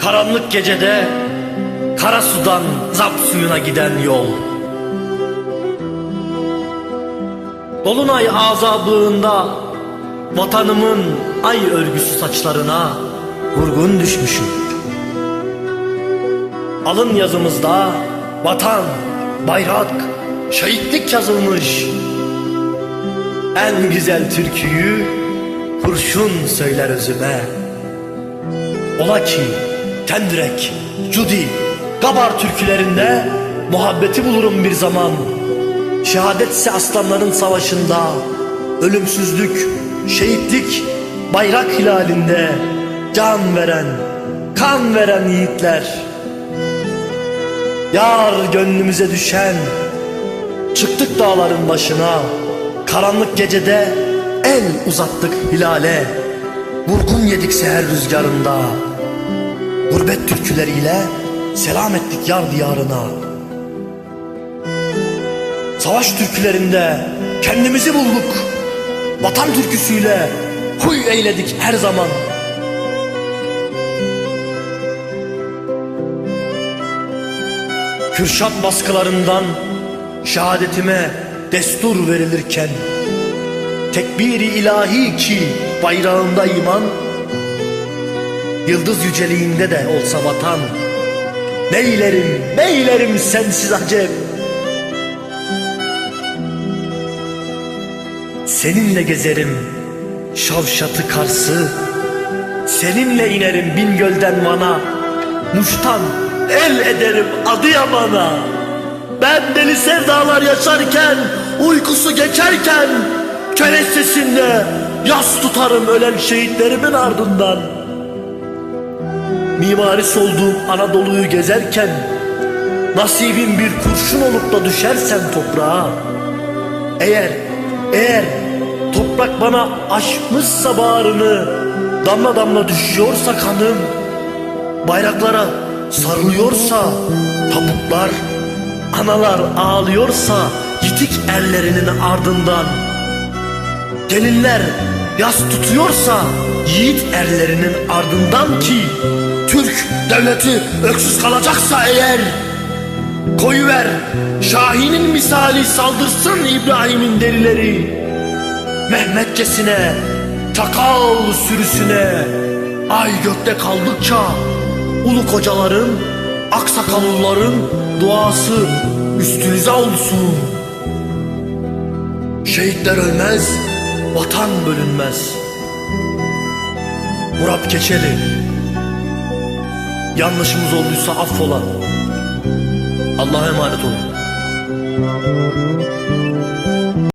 Karanlık gecede kara sudan zap suyuna giden yol. Dolunay azablığında vatanımın ay örgüsü saçlarına vurgun düşmüşüm. Alın yazımızda vatan, bayrak, şehitlik yazılmış En güzel türküyü kurşun söyler özüme. Ola ki Tendrek, Cudi, Gabar türkülerinde muhabbeti bulurum bir zaman. Şehadetse aslanların savaşında, ölümsüzlük, şehitlik, bayrak hilalinde can veren, kan veren yiğitler. Yar gönlümüze düşen, çıktık dağların başına, karanlık gecede el uzattık hilale. Vurgun yedik seher rüzgarında. Gurbet türküleriyle selam ettik yar diyarına. Savaş türkülerinde kendimizi bulduk. Vatan türküsüyle huy eyledik her zaman. Kürşat baskılarından şehadetime destur verilirken Tekbiri ilahi ki bayrağında iman Yıldız yüceliğinde de olsa vatan. Neylerim, neylerim sensiz acep Seninle gezerim Şavşatı Kars'ı Seninle inerim Bingöl'den Van'a. Muş'tan el ederim Adıyaman'a. Ben deli sevdalar yaşarken Uykusu geçerken Köle sesinde Yas tutarım ölen şehitlerimin ardından. Mimarisi olduğum Anadolu'yu gezerken Nasibim bir kurşun olup da düşersen toprağa Eğer, eğer toprak bana aşmışsa bağrını Damla damla düşüyorsa kanım Bayraklara sarılıyorsa tabutlar Analar ağlıyorsa yitik ellerinin ardından Gelinler yas tutuyorsa yiğit erlerinin ardından ki Türk devleti öksüz kalacaksa eğer Koyuver Şahin'in misali saldırsın İbrahim'in derileri. Mehmetçesine Çakal sürüsüne Ay gökte kaldıkça Ulu kocaların Aksakallıların duası üstünüze olsun. Şehitler ölmez Vatan bölünmez. Murat Keçeli. Yanlışımız olduysa affola. Allah'a emanet olun